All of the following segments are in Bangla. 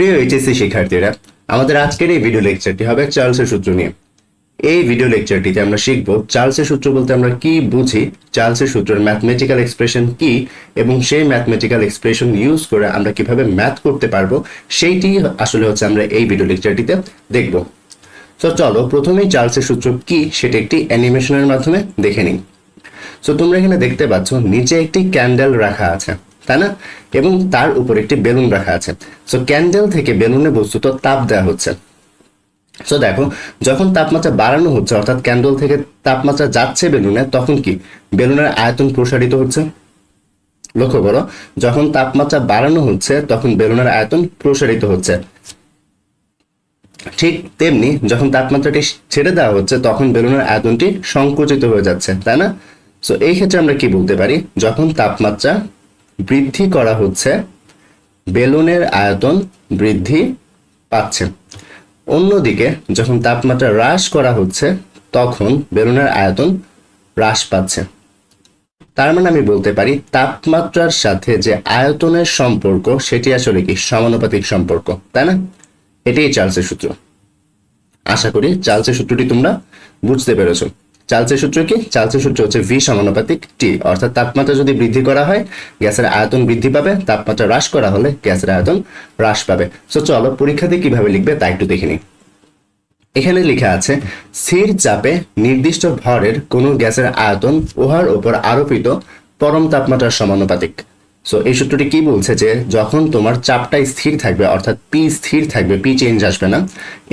প্রিয় এইচএসসি শিক্ষার্থীরা, আমাদের আজকের এই ভিডিও লেকচারটি হবে চার্লসের সূত্র নিয়ে। এই ভিডিও লেকচারটিতে আমরা শিখব চার্লসের সূত্র বলতে আমরা কি বুঝি চার্লসের সূত্রের ম্যাথমেটিক্যাল এক্সপ্রেশন কি, এবং সেই ম্যাথমেটিক্যাল এক্সপ্রেশন ইউজ করে আমরা কীভাবে ম্যাথ করতে পারব, সেইটি আসলে হচ্ছে আমরা এই ভিডিও লেকচারটিতে দেখব। তো চলো প্রথমেই চার্লসের সূত্র কি, সেটা একটি অ্যানিমেশনের মাধ্যমে দেখে নিই। সো তোমরা এখানে দেখতে পাচ্ছ, নিচে একটি ক্যান্ডেল রাখা আছে। তাই না? এবং তার উপর একটি বেলুন রাখা আছে। সো ক্যান্ডেল থেকে বেলুনে বস্তুত তাপ দেওয়া হচ্ছে। সো দেখো, যখন তাপমাত্রা বাড়ানো হচ্ছে, অর্থাৎ ক্যান্ডেল থেকে তাপমাত্রা যাচ্ছে বেলুনে, তখন কি? বেলুনের আয়তন প্রসারিত হচ্ছে। লক্ষ্য করো, যখন তাপমাত্রা বাড়ানো হচ্ছে, তখন বেলুনের আয়তন প্রসারিত হচ্ছে। ঠিক তেমনি, যখন তাপমাত্রাটি ছেড়ে দেওয়া হচ্ছে, তখন বেলুনের আয়তনটি সংকুচিত হয়ে যাচ্ছে, তাই না? সো এই ক্ষেত্রে আমরা কি বলতে পারি? যখন তাপমাত্রা বৃদ্ধি করা হচ্ছে, বেলুনের আয়তন বৃদ্ধি পাচ্ছে। অন্যদিকে যখন তাপমাত্রা হ্রাস করা হচ্ছে, তখন বেলুনের আয়তন হ্রাস পাচ্ছে। তার মানে আমি বলতে পারি, তাপমাত্রার সাথে যে আয়তনের সম্পর্ক, সেটি আসলে কি? সমানুপাতিক সম্পর্ক, তাই না? এটাই চার্লসের সূত্র। আশা করি চার্লসের সূত্রটি তোমরা বুঝতে পেরেছ। চার্লসের সূত্র কি? চার্লসের সূত্র হচ্ছে ভি সমানুপাতিক টি অর্থাৎ তাপমাত্রা যদি বৃদ্ধি করা হয়, গ্যাসের আয়তন বৃদ্ধি পাবে, তাপমাত্রা হ্রাস করা হলে গ্যাসের আয়তন হ্রাস পাবে। সো চলো পরীক্ষাতে কীভাবে লিখবে তা একটু দেখে নিই। এখানে লেখা আছে, স্থির চাপে নির্দিষ্ট ভরের কোনো গ্যাসের আয়তন উহার উপর আরোপিত পরম তাপমাত্রার সমানুপাতিক। সো এই সূত্রটি কি বলছে যে, যখন তোমার চাপটা স্থির থাকবে, অর্থাৎ পি স্থির থাকবে পি চেঞ্জ আসবে না,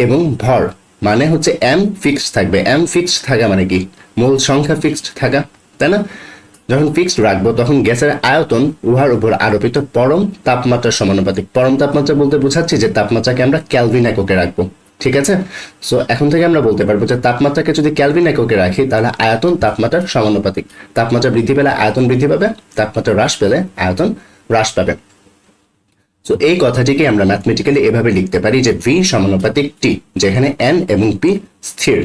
এবং ভর মানে হচ্ছে এম ফিক্সড থাকবে। এম ফিক্সড থাকা মানে কি? মূল সংখ্যা ফিক্সড থাকা, তাই না? যখন ফিক্সড রাখব, তখন গ্যাসের আয়তন উহার উপর আরোপিত পরম তাপমাত্রার সমানুপাতিক। পরম তাপমাত্রা বলতে বোঝাচ্ছি যে তাপমাত্রাকে আমরা ক্যালভিন এককে রাখব। ঠিক আছে? সো এখন থেকে আমরা বলতে পারব যে তাপমাত্রাকে যদি ক্যালভিন এককে রাখি, তাহলে আয়তন তাপমাত্রার সমানুপাতিক। তাপমাত্রা বৃদ্ধি পেলে আয়তন বৃদ্ধি পাবে, তাপমাত্রা হ্রাস পেলে আয়তন হ্রাস পাবে। সো এই কথাটিকে আমরা ম্যাথমেটিক্যালি এভাবে লিখতে পারি যে ভি সমানুপাতিক টি যেখানে এন এবং পি স্থির।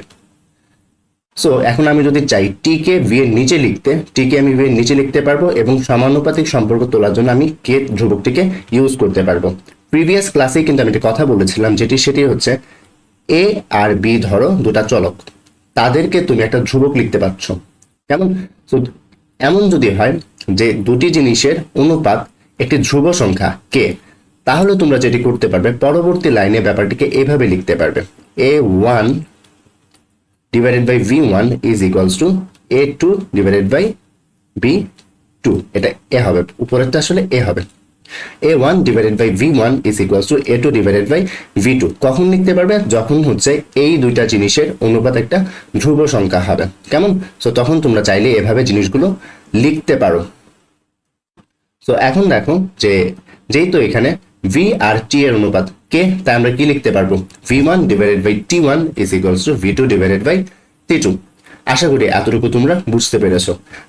সো এখন আমি যদি চাই টি কে ভি এর নিচে লিখতে টি কে আমি ভি এর নিচে লিখতে পারব এবং সমানুপাতিক সম্পর্ক তোলার জন্য আমি কে ধ্রুবকটিকে ইউজ করতে পারব। প্রিভিয়াস ক্লাসে কিন্তু আমি একটা কথা বলেছিলাম যেটি সেটি হচ্ছে এ আর বি ধরো দুটা চলক। তাদেরকে তুমি একটা ধ্রুবক লিখতে পারছ। কেমন? So, এমন যদি হয় যে দুটি জিনিসের অনুপাত একটি ধ্রুব সংখ্যা কে তাহলে তোমরা যেটি করতে পারবে, পরবর্তী লাইনে ব্যাপারটিকে এভাবে লিখতে পারবে। A one divided by V one is equals to A two divided by B two এটা এ হবে, উপরেরটা আসলে এ হবে। A one divided by V one is equals to A two divided by V two কখন লিখতে পারবে? যখন হচ্ছে এই দুইটা জিনিসের অনুপাত একটা ধ্রুব সংখ্যা হবে। কেমন? সো তখন তোমরা চাইলে এভাবে জিনিসগুলো লিখতে পারো। সো এখন দেখো যে যেহেতু এখানে ভি আর টি এর অনুপাত কে তাই আমরা কি লিখতে পারব? V one divided by T one is equals to V two divided by T two আশা করি এতটুকু তোমরা বুঝতে পেরেছ।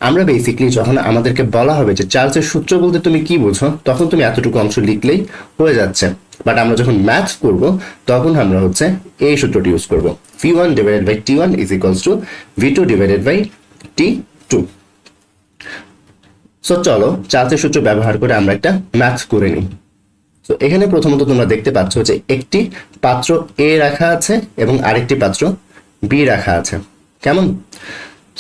আমরা বেসিকলি যখন আমাদেরকে বলা হবে যে চার্লসের সূত্র বলতে তুমি কি বোঝো, তখন তুমি এতটুকু অংশ লিখলেই হয়ে যাচ্ছে। বাট আমরা যখন ম্যাথ করব, তখন আমরা হচ্ছে এই সূত্রটি ইউজ করব। V one divided by T one is equals to V two divided by T two so চলো, চার্লসের সূত্র ব্যবহার করে আমরা একটা ম্যাথ করে নিই। তো এখানে প্রথমত তোমরা দেখতে পাচ্ছ যে একটি পাত্র এ রাখা আছে এবং আরেকটি পাত্র বি রাখা আছে। কেমন?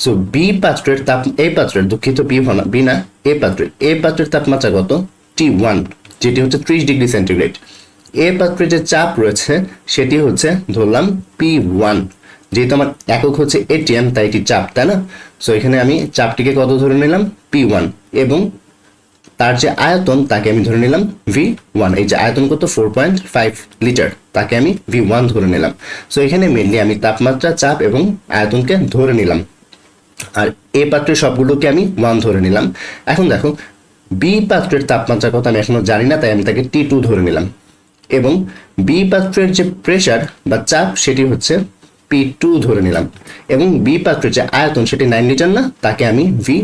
সো বি পাত্রের তাপ এ পাত্রের দুঃখিত বি বি না এ পাত্রের এ পাত্রের তাপমাত্রা কত? টি ওয়ান যেটি হচ্ছে ত্রিশ ডিগ্রি সেন্টিগ্রেড। এ পাত্রে যে চাপ রয়েছে, সেটি হচ্ছে ধরলাম পি ওয়ান যেহেতু আমার একক হচ্ছে এটিএম তাই এটি চাপ, তাই না? সো এখানে আমি চাপটিকে কত ধরে নিলাম? পি ওয়ান এবং তার যে আয়তন, তাকে আমি ধরে নিলাম ভি ওয়ান এই যে আয়তন কত? ফোর পয়েন্ট ফাইভ লিটার তাকে আমি ভি ওয়ান ধরে নিলাম। সো এখানে মেনলি আমি তাপমাত্রা, চাপ এবং আয়তনকে ধরে নিলাম। আর এ পাত্রের সবগুলোকে আমি ওয়ান ধরে নিলাম। এখন দেখো বি পাত্রের তাপমাত্রা কত আমি এখনও জানি না, তাই আমি তাকে টি টু ধরে নিলাম। এবং বি পাত্রের যে প্রেশার বা চাপ, সেটি হচ্ছে পি টু ধরে নিলাম। এবং বি পাত্রের যে আয়তন, সেটি নাইন লিটার না, তাকে আমি ভি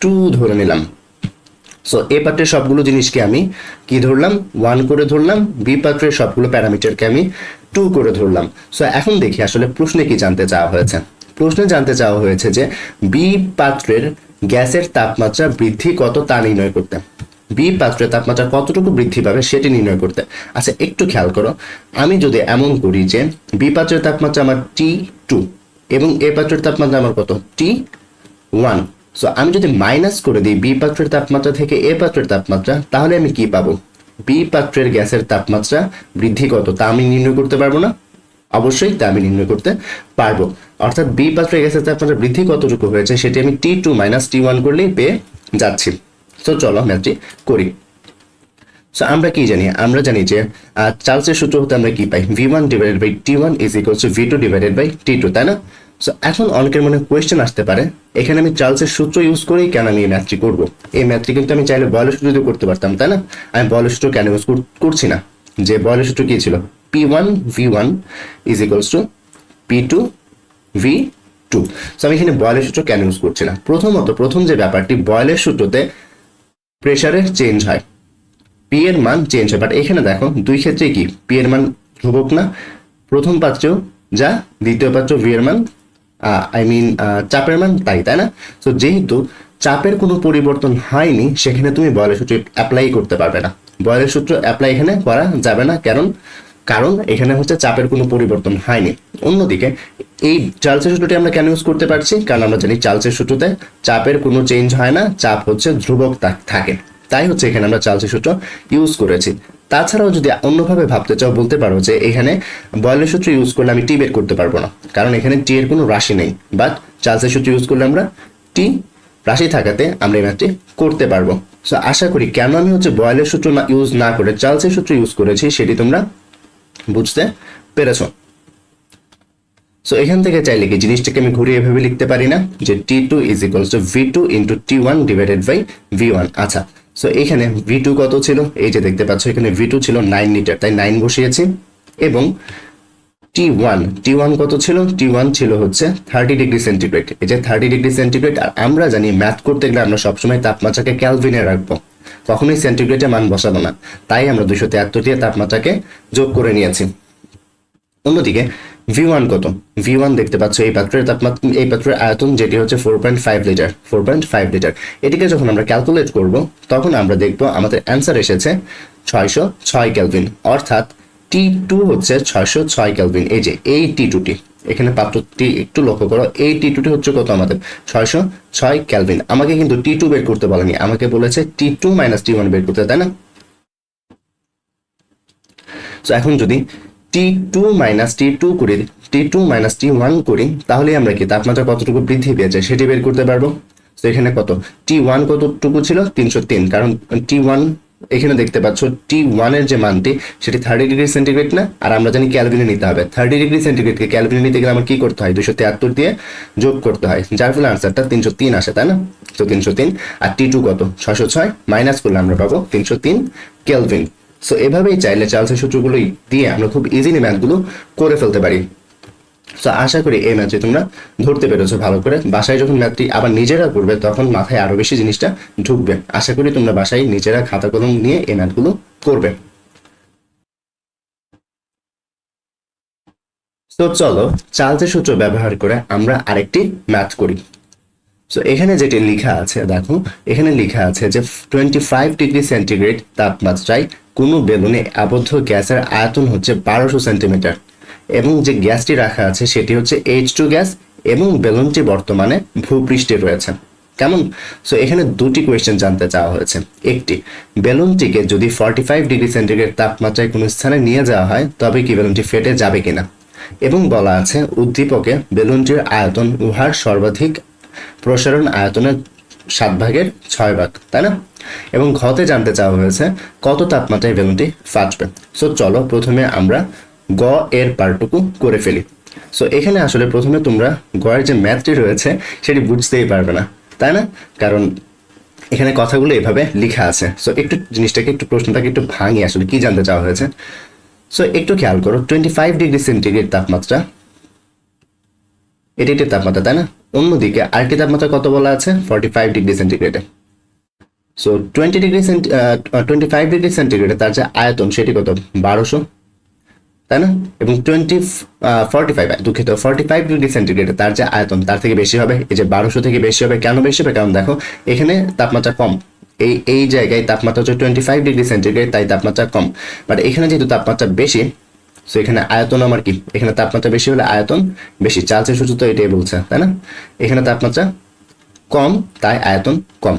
টু ধরে নিলাম। সো এ পাত্রের সবগুলো জিনিসকে আমি কি ধরলাম? ওয়ান করে ধরলাম। বি পাত্রের সবগুলো প্যারামিটারকে আমি টু করে ধরলাম। সো এখন দেখি আসলে প্রশ্নে কি জানতে চাওয়া হয়েছে। প্রশ্নে জানতে চাওয়া হয়েছে যে বি পাত্রের গ্যাসের তাপমাত্রা বৃদ্ধি কত তা নির্ণয় করতে। বি পাত্রের তাপমাত্রা কতটুকু বৃদ্ধি পাবে সেটি নির্ণয় করতে। আচ্ছা একটু খেয়াল করো। আমি যদি এমন করি যে বি পাত্রের তাপমাত্রা আমার টি টু এবং এ পাত্রের তাপমাত্রা আমার কত? টি ওয়ান সো আমি যদি মাইনাস করে দিই বি পাত্রের তাপমাত্রা থেকে এ পাত্রের তাপমাত্রা, তাহলে আমি কি পাবো? বি পাত্রের গ্যাসের তাপমাত্রা বৃদ্ধি কত? তা আমি নির্ণয় করতে পারব না। অবশ্যই তা আমি নির্ণয় করতে পারব। অর্থাৎ বি পাত্রের গ্যাসের তাপমাত্রা বৃদ্ধি কতটুকু হয়েছে, সেটি আমি T two minus T one করলেই পেয়ে যাচ্ছি। তো চলো ম্যাচটি করি। সো আমরা কি জানি? আমরা জানি যে চার্লসের সূত্র হতে আমরা কি পাই? V one divided by T one is equals to V two divided by T two তাই না? সো এখন অনেকের মনে কোয়েশ্চেন আসতে পারে, এখানে আমি চার্লসের সূত্র ইউজ করেই কেন আমি এই ম্যাথটি করব? এই ম্যাথটি কিন্তু আমি চাইলে বয়লের সূত্র যদি করতে পারতাম, তাই না? আমি বয়লের সূত্র কেন ইউজ করছি না? যে বয়লের সূত্র কি ছিল? P one V one is equals to P two V two so আমি এখানে বয়লের সূত্র কেন ইউজ করছি না? প্রথমত, প্রথম যে ব্যাপারটি বয়লের সূত্রতে প্রেশারের চেঞ্জ হয়। পি এর মান চেঞ্জ হয় বাট এখানে দেখো, দুই ক্ষেত্রে কি? পি এর মান ধ্রুবক না, প্রথম পাত্রেও যা, দ্বিতীয় পাত্র ভি এর মান আই মিন চাপের মান তাই তাই না? তো যেহেতু চাপের কোনো পরিবর্তন হয়নি, সেখানে তুমি বয়লের সূত্র অ্যাপ্লাই করতে পারবে না। বয়লের সূত্র অ্যাপ্লাই এখানে করা যাবে না, কারণ কারণ এখানে হচ্ছে চাপের কোনো পরিবর্তন হয়নি। অন্যদিকে, এই চার্লসের সূত্রটি আমরা কেন ইউজ করতে পারছি? কারণ আমরা জানি চার্লসের সূত্রতে চাপের কোনো চেঞ্জ হয় না, চাপ হচ্ছে ধ্রুবক থাকে তাই হচ্ছে এখানে আমরা চার্লসের সূত্র ইউজ করেছি। তাছাড়াও যদি অন্যভাবে ভাবতে চাও, বলতে পারো যে এখানে বয়লের সূত্র ইউজ করলে আমি টি বের করতে পারব না। কারণ এখানে টি এর কোনো রাশি নেই। বাট চার্লসের সূত্র ইউজ করলে আমরা টি রাশি থাকাতে আমরা এই ম্যাথটি করতে পারব। সো আশা করি কেন আমি হচ্ছে বয়লের সূত্র না ইউজ না করে চার্লসের সূত্র ইউজ করেছি সেটি তোমরা বুঝতে পেরেছ। সো এখান থেকে চাইলে কি জিনিসটাকে আমি ঘুরিয়ে এভাবে লিখতে পারি না? যে T two is equals to V two into T one divided by V one আচ্ছা সো এখানে ভি টু কত ছিল? এই যে দেখতে পাচ্ছ, এখানে ভি টু ছিল নাইন লিটার তাই নাইন বসিয়েছি। এবং টি ওয়ান টি ওয়ান কত ছিল? টি ওয়ান ছিল হচ্ছে থার্টি ডিগ্রি সেন্টিগ্রেড এই যে থার্টি ডিগ্রি সেন্টিগ্রেড আর আমরা জানি ম্যাথ করতে গেলে আমরা সবসময় তাপমাত্রাকে ক্যালভিনে রাখব। কখনোই সেন্টিগ্রেডে মান বসাবো না। তাই আমরা দুশো তিয়াত্তর দিয়ে তাপমাত্রাকে যোগ করে নিয়েছি। অন্যদিকে ভি ওয়ান কত? ভি ওয়ান দেখতে পাচ্ছ, এই পাত্রের তাপমাত্রা এই পাত্রের আয়তন যেটি হচ্ছে four point five litre four point five litre এটিকে যখন আমরা ক্যালকুলেট করব, তখন আমরা দেখব আমাদের অ্যান্সার এসেছে ছয়শো ছয় ক্যালভিন অর্থাৎ টি টু হচ্ছে ছয়শো ছয় ক্যালভিন এই যে, এই টি টুটি এখানে পাত্রটি একটু লক্ষ্য করো, এই টি টুটি হচ্ছে কত আমাদের? ছয়শো ছয় ক্যালভিন আমাকে কিন্তু টি টু বের করতে বলেনি, আমাকে বলেছে T two minus T one বের করতে, তাই না? তো এখন যদি T two minus T two করি T two minus T one করি, তাহলে আমরা কি তাপমাত্রা কতটুকু বৃদ্ধি পেয়েছে সেটি বের করতে পারব? তো এখানে কত? টি ওয়ান কতটুকু ছিল? তিনশো তিন। কারণ টি ওয়ান এখানে দেখতে পাচ্ছ টি ওয়ানের যে মানটি, সেটি থার্টি ডিগ্রি সেন্টিগ্রেড না? আর আমরা জানি ক্যালভিনে নিতে হবে। থার্টি ডিগ্রি সেন্টিগ্রেডকে ক্যালভিনে নিতে গেলে আমার কি করতে হয়? দুশো তিয়াত্তর দিয়ে যোগ করতে হয়। যার ফলে আনসারটা তিনশো তিন আসে, তাই না? তো তিনশো তিন। আর টি টু কত? ছশো ছয়। মাইনাস করলে আমরা পাবো তিনশো তিন কেলভিন সো এভাবেই চাইলে চার্লসের সূত্রগুলো দিয়ে আমরা খুব ইজিলি ম্যাথগুলো করে ফেলতে পারি। সো আশা করি এই ম্যাথটি তোমরা ধরতে পেরেছ ভালো করে। বাসায় যখন ম্যাথটি আবার নিজেরা করবে, তখন মাথায় আরও বেশি জিনিসটা ঢুকবে। আশা করি তোমরা বাসায় নিজেরা খাতা কলম নিয়ে এই ম্যাথগুলো করবে। তো চলো চার্লসের সূত্র ব্যবহার করে আমরা আরেকটি ম্যাথ করি। সো এখানে যেটি লেখা আছে, দেখো, এখানে লেখা আছে যে টোয়েন্টি ফাইভ ডিগ্রি সেন্টিগ্রেড তাপমাত্রায় কোনো বেলুনে আবদ্ধ গ্যাসের আয়তন হচ্ছে বারোশো সেন্টিমিটার। এবং যে গ্যাসটি রাখা আছে সেটি হচ্ছে এইচ টু গ্যাস এবং বেলুনটি বর্তমানে ভূপৃষ্ঠে রয়েছে। কেমন? সো এখানে দুটি কোয়েশ্চেন জানতে চাওয়া হয়েছে। একটি, বেলুনটিকে যদি ফর্টি ফাইভ ডিগ্রি সেন্টিগ্রেড তাপমাত্রায় কোনো স্থানে নিয়ে যাওয়া হয়, তবে কি বেলুনটি ফেটে যাবে কিনা? এবং বলা আছে, উদ্দীপকে বেলুনটির আয়তন উহার সর্বাধিক প্রসারণ আয়তনের সাত ভাগের ছয় ভাগ, তাই না? এবং ঘতে জানতে চাওয়া হয়েছে কত তাপমাত্রায় বেলুনটি ফাটবে। সো চলো প্রথমে আমরা গ এর পার্টটুকু করে ফেলি। সো এখানে আসলে প্রথমে তোমরা গ এর যে ম্যাথটি রয়েছে সেটি বুঝতেই পারবে না, তাই না? কারণ এখানে কথাগুলো এভাবে লেখা আছে। সো একটু জিনিসটাকে, একটু প্রশ্নটাকে একটু ভাঙি আসলে কি জানতে চাওয়া হয়েছে? সো একটু খেয়াল করো টোয়েন্টি ফাইভ ডিগ্রি সেন্টিগ্রেড তাপমাত্রা। এটি একটি তাপমাত্রা, তাই না? অন্যদিকে আরেকটি তাপমাত্রা কত বলা আছে? Forty five degree সেন্টিগ্রেডে। So twenty degree twenty five degree সেন্টিগ্রেডে তার যে আয়তন সেটি কত? বারোশো, তাই না? এবং টোয়েন্টি ফর্টি ফাইভ দুঃখিত ফর্টি ফাইভ ডিগ্রি সেন্টিগ্রেডে তার যে আয়তন, তার থেকে বেশি হবে। এই যে বারোশো থেকে বেশি হবে, কেন বেশি হবে? কারণ দেখো, এখানে তাপমাত্রা কম। এই এই জায়গায় তাপমাত্রা হচ্ছে টোয়েন্টি ফাইভ ডিগ্রি সেন্টিগ্রেড তাই তাপমাত্রা কম। বাট এখানে যেহেতু তাপমাত্রা বেশি সো এখানে আয়তন আমার কি? এখানে তাপমাত্রা বেশি হলে আয়তন বেশি। চার্লসের সূত্র তো এটাই বলছে, তাই না? এখানে তাপমাত্রা কম, তাই আয়তন কম।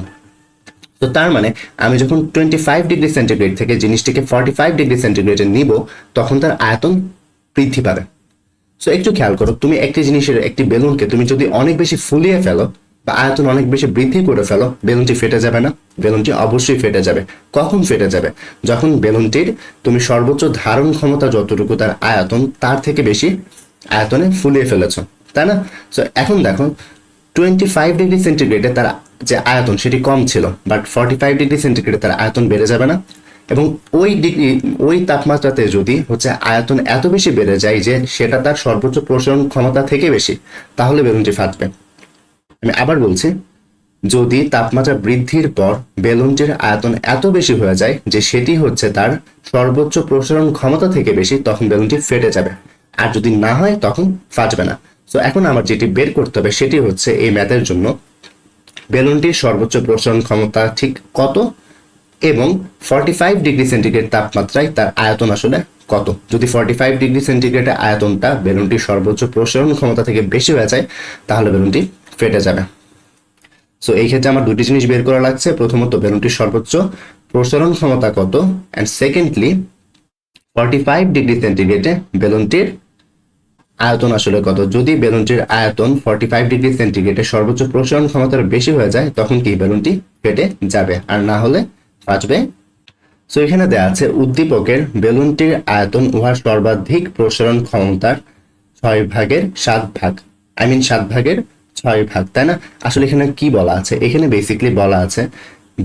তো তার মানে আমি যখন টোয়েন্টি ফাইভ ডিগ্রি সেন্টিগ্রেড থেকে জিনিসটিকে ফর্টি ফাইভ ডিগ্রি সেন্টিগ্রেডে নিব, তখন তার আয়তন বৃদ্ধি পাবে। সো একটু খেয়াল করো, তুমি একটি জিনিসের একটি বেলুনকে তুমি যদি অনেক বেশি ফুলিয়ে ফেলো বা আয়তন অনেক বেশি বৃদ্ধি করে ফেলো, বেলুনটি ফেটে যাবে না, বেলুনটি অবশ্যই ফেটে যাবে। কখন ফেটে যাবে? যখন বেলুনটির তুমি সর্বোচ্চ ধারণ ক্ষমতা যতটুকু তার আয়তন, তার থেকে বেশি আয়তনে ফুলিয়ে ফেলেছ, তাই না? সো এখন দেখো টোয়েন্টি ফাইভ ডিগ্রি সেন্টিগ্রেডে তার যে আয়তন সেটি কম ছিল বাট ফর্টি ফাইভ ডিগ্রি সেন্টিগ্রেডে তার আয়তন বেড়ে যাবে না। এবং ওই ডিগ্রি ওই তাপমাত্রাতে যদি হচ্ছে আয়তন এত বেশি বেড়ে যায় যে সেটা তার সর্বোচ্চ প্রসারণ ক্ষমতা থেকে বেশি, তাহলে বেলুনটি ফাটবে। আমি আবার বলছি, যদি তাপমাত্রা বৃদ্ধির পর বেলুনটির আয়তন এত বেশি হয়ে যায় যে সেটি হচ্ছে তার সর্বোচ্চ প্রসারণ ক্ষমতা থেকে বেশি, তখন বেলুনটি ফেটে যাবে। আর যদি না হয়, তখন ফাটবে না। তো এখন আমার যেটি বের করতে হবে সেটি হচ্ছে এই ম্যাথের জন্য। বেলুনটির সর্বোচ্চ প্রসারণ ক্ষমতা ঠিক কত? এবং ফর্টি ফাইভ ডিগ্রি সেন্টিগ্রেড তাপমাত্রায় তার আয়তন আসলে কত? যদি ফর্টি ফাইভ ডিগ্রি সেন্টিগ্রেডের আয়তনটা বেলুনটির সর্বোচ্চ প্রসারণ ক্ষমতা থেকে বেশি হয়ে যায়, তাহলে বেলুনটি ফেটে যাবে। সো এই ক্ষেত্রে আমার দুটি জিনিস বের করা লাগছে। প্রথমত, বেলুনটির সর্বোচ্চ প্রসারণ ক্ষমতা কত? And secondly forty five degree সেন্টিগ্রেডে বেলুনটির আয়তন আসলে কত? যদি বেলুনটির আয়তন ফর্টি ফাইভ ডিগ্রি সেন্টিগ্রেডের সর্বোচ্চ প্রসারণ ক্ষমতার বেশি হয়ে যায়, তখন কি বেলুনটি ফেটে যাবে? আর না হলে বাঁচবে সো এখানে দেওয়া আছে, উদ্দীপকের বেলুনটির আয়তন উহার সর্বাধিক প্রসারণ ক্ষমতার ছয় ভাগের সাত ভাগ। আই মিন সাত ভাগের ছয় ভাগ, তাই না? আসলে এখানে কি বলা আছে? এখানে বেসিকলি বলা আছে,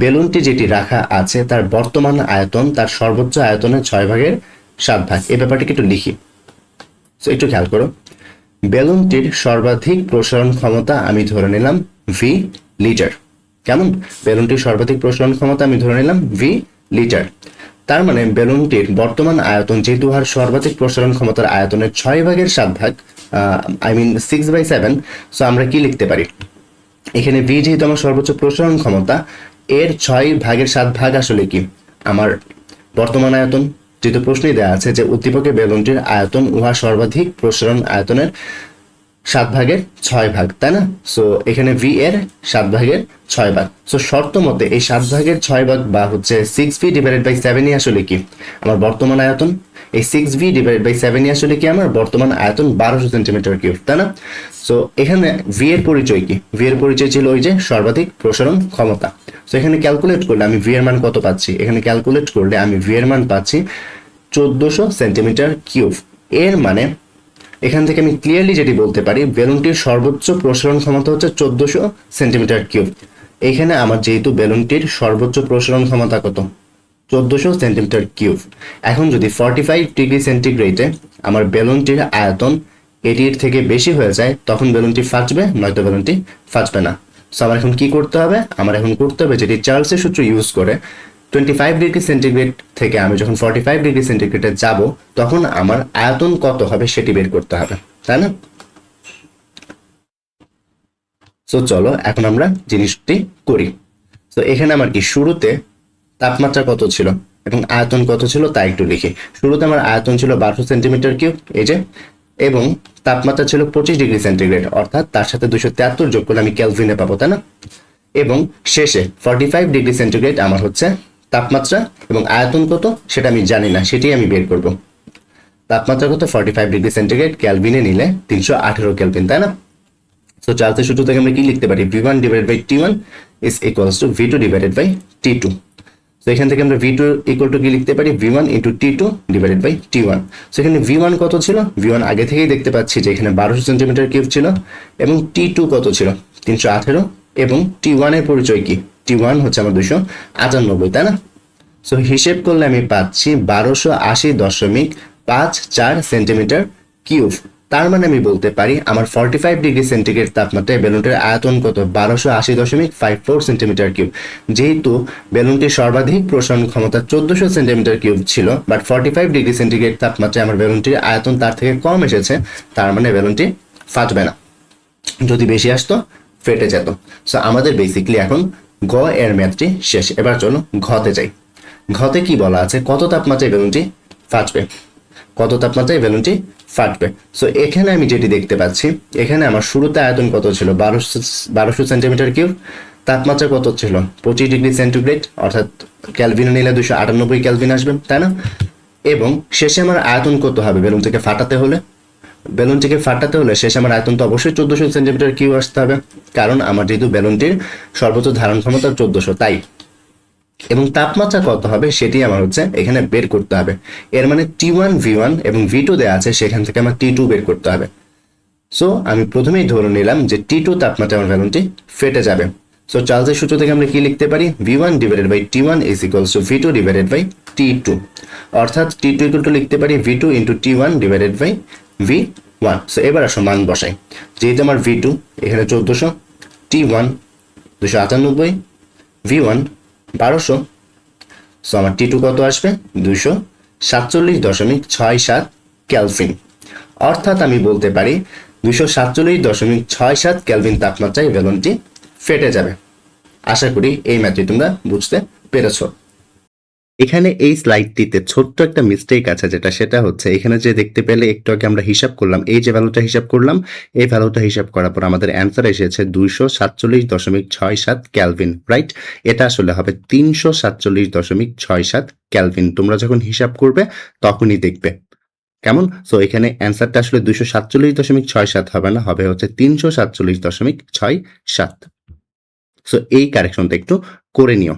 বেলুনটি যেটি রাখা আছে, তার বর্তমান আয়তন তার সর্বোচ্চ আয়তনের ছয় ভাগের সাত ভাগ। এ ব্যাপারটিকে একটু লিখি। সো একটু খেয়াল করো। বেলুনটির সর্বাধিক প্রসারণ ক্ষমতা আমি ধরে নিলাম ভি লিটার কেমন? বেলুনটির সর্বাধিক প্রসারণ ক্ষমতা আমি ধরে নিলাম ভি লিটার তার মানে বেলুনটির বর্তমান আয়তন যেহেতু উহার সর্বাধিক প্রসারণ ক্ষমতার আয়তনের ছয় ভাগের সাত ভাগ I mean six by seven so আমরা কি লিখতে পারি? এখানে ভি যেহেতু আমার সর্বোচ্চ প্রসারণ ক্ষমতা, এর ছয় ভাগের সাত ভাগ আসলে কি? আমার বর্তমান আয়তন যেহেতু প্রশ্নই দেওয়া আছে যে উদ্দীপকে বেলুনটির আয়তন উহা সর্বাধিক, প্রসারণ আয়তনের সাত ভাগের ছয় ভাগ, তাই না? সো এখানে ভি এর সাত ভাগের ছয় ভাগ। সো শর্ত মতে এই সাত ভাগের ছয় ভাগ বা হচ্ছে সিক্স ভি ডিভাইডেড বাই সেভেনই আসলে কি? আমার বর্তমান আয়তন। এই সিক্স ভি ডিভাইডেড বাই সেভেনই আসলে কি আমার? বর্তমান আয়তন বারোশো সেন্টিমিটার কিউব তাই না? সো এখানে ভি এর পরিচয় কি? ভি এর পরিচয় ছিল ওই যে সর্বাধিক, প্রসারণ ক্ষমতা। সো এখানে ক্যালকুলেট করলে আমি ভি এর মান কত পাচ্ছি? এখানে ক্যালকুলেট করলে আমি ভি এর মান পাচ্ছি চোদ্দোশো সেন্টিমিটার কিউব। এর মানে এখান থেকে আমি ক্লিয়ারলি যেটি বলতে পারি, বেলুনটির সর্বোচ্চ প্রসারণ ক্ষমতা হচ্ছে চোদ্দোশো সেন্টিমিটার কিউব। এখানে আমার যেহেতু বেলুনটির সর্বোচ্চ প্রসারণ ক্ষমতা কত? চোদ্দোশো সেন্টিমিটার কিউব। এখন যদি ফর্টি ফাইভ ডিগ্রি সেন্টিগ্রেডে আমার বেলুনটির আয়তন এটির থেকে বেশি হয়ে যায়, তখন বেলুনটি ফাটবে, নয়তো বেলুনটি ফাটবে না। সো আমার এখন কি করতে হবে? আমার এখন করতে হবে যেটি চার্লসের সূত্র ইউজ করে টোয়েন্টি ফাইভ ডিগ্রি সেন্টিগ্রেড থেকে আমি যখন ফর্টি ফাইভ ডিগ্রি সেন্টিগ্রেডে যাব, তখন আমার আয়তন কত হবে সেটি বের করতে হবে, তাই না? সো চলো এখন আমরা জিনিসটি করি। তো এখানে আমার কি শুরুতে তাপমাত্রা কত ছিল এবং আয়তন কত ছিল তা একটু লিখি। শুরুতে আমার আয়তন ছিল বারোশো সেন্টিমিটার কিউব, এই যে, এবং তাপমাত্রা ছিল পঁচিশ ডিগ্রি সেন্টিগ্রেড, অর্থাৎ তার সাথে দুশো তেহাত্তর যোগ করলে আমি ক্যালভিনে পাবো, তাই না? এবং শেষে ফর্টি ফাইভ ডিগ্রি সেন্টিগ্রেড আমার হচ্ছে তাপমাত্রা এবং আয়তন কত সেটা আমি জানি না, সেটাই আমি বের করব। তাপমাত্রা কত? ফর্টি ফাইভ ডিগ্রি সেন্টিগ্রেড ক্যালভিনে নিলে তিনশো আঠেরো ক্যালভিন তাই না? সো চার্লসের সূত্র থেকে আমরা কি লিখতে পারি? V one divided by T one is equals to V two divided by T two তো এখান থেকে আমরা ভি টু ইকুয়াল টু কি লিখতে পারি? V one into T two divided by T one so এখানে ভি ওয়ান কত ছিল? ভি ওয়ান আগে থেকেই দেখতে পাচ্ছি যে এখানে বারোশো সেন্টিমিটার কিউব ছিল এবং টি টু কত ছিল? তিনশো আঠেরো এবং টি ওয়ানের পরিচয় কি? টি ওয়ান হচ্ছে আমার দুশো আটানব্বই, তাই না? সো হিসেব করলে আমি পাচ্ছি বারোশো আশি দশমিক পাঁচ চার সেন্টিমিটার কিউব। তার মানে আমি বলতে পারি আমার ফর্টি ফাইভ ডিগ্রি সেন্টিগ্রেড তাপমাত্রায় বেলুনটির আয়তন কত? বারোশো আশি দশমিক ফাইভ ফোর সেন্টিমিটার কিউব। যেহেতু বেলুনটির সর্বাধিক প্রসারণ ক্ষমতা চোদ্দশো সেন্টিমিটার কিউব ছিল but forty five degree centigrade তাপমাত্রায় আমার বেলুনটির আয়তন তার থেকে কম এসেছে, তার মানে বেলুনটি ফাটবে না। যদি বেশি আসতো, ফেটে যেত। সো আমাদের বেসিকলি এখন গ এর মেয়াদটি শেষ। এবার চলো ঘতে যাই। ঘতে কি বলা আছে? কত তাপমাত্রায় বেলুনটি ফাটবে? কত তাপমাত্রায় বেলুনটি ফাটবে? সো এখানে আমি যেটি দেখতে পাচ্ছি, এখানে আমার শুরুতে আয়তন কত ছিল? বারোশো বারোশো সেন্টিমিটার কিউব। তাপমাত্রা কত ছিল? পঁচিশ ডিগ্রি সেন্টিগ্রেড, অর্থাৎ ক্যালভিনে নিলে দুশো আটানব্বই ক্যালভিন আসবে, তাই না? এবং শেষে আমার আয়তন কত হবে বেলুন থেকে ফাটাতে হলে? বেলুনটিকে ফাটাতে হলে শেষ আমার আয়তন তো অবশ্যই চোদ্দশো সেন্টিমিটার কিউ আসতে হবে। কারণ আমার যেহেতু বেলুনটির সর্বোচ্চ ধারণ ক্ষমতা চোদ্দশো, তাই। এবং তাপমাত্রা কত হবে সেটি আমার হচ্ছে এখানে বের করতে হবে। এর মানে টি ওয়ান ভি ওয়ান এবং ভি টু দেওয়া আছে, সেখান থেকে আমার টি টু বের করতে হবে। সো আমি প্রথমেই ধরে নিলাম যে টি টু তাপমাত্রা আমার বেলুনটি ফেটে যাবে। সো চার্লসের সূত্র থেকে আমরা কি লিখতে পারি? V one divided by T one is equals to V two divided by T two অর্থাৎ টি টু ইকুয়াল টু লিখতে পারি V two into T one divided by V one so এবার আসো মান বসাই। যেহেতু আমার ভি টু এখানে চোদ্দোশো টি ওয়ান দুশো আটানব্বই ভি ওয়ান বারোশো। সো আমার টি টু কত আসবে? দুশো সাতচল্লিশ দশমিক ছয় সাত ক্যালভিন অর্থাৎ আমি বলতে পারি দুশো সাতচল্লিশ দশমিক ছয় সাত ক্যালভিন তাপমাত্রায় বেলুনটি ফেটে যাবে। আশা করি এই ম্যাথটি তোমরা বুঝতে পেরেছ। এখানে এই স্লাইডটিতে ছোট্ট একটা মিস্টেক আছে যেটা, সেটা হচ্ছে এখানে যে দেখতে পেলে একটু আগে আমরা হিসাব করলাম, এই যে ভ্যালুটা হিসাব করলাম, এই ভ্যালুটা হিসাব করার পর আমাদের অ্যান্সার এসেছে দুইশো সাতচল্লিশ দশমিক ছয় সাত ক্যালভিন রাইট এটা আসলে হবে তিনশো সাতচল্লিশ দশমিক ছয় সাত ক্যালভিন তোমরা যখন হিসাব করবে, তখনই দেখবে। কেমন? সো এখানে অ্যান্সারটা আসলে দুইশো সাতচল্লিশ দশমিক ছয় সাত হবে না, হবে হচ্ছে তিনশো সাতচল্লিশ দশমিক ছয় সাত। সো এই কারেকশনটা একটু করে নিও।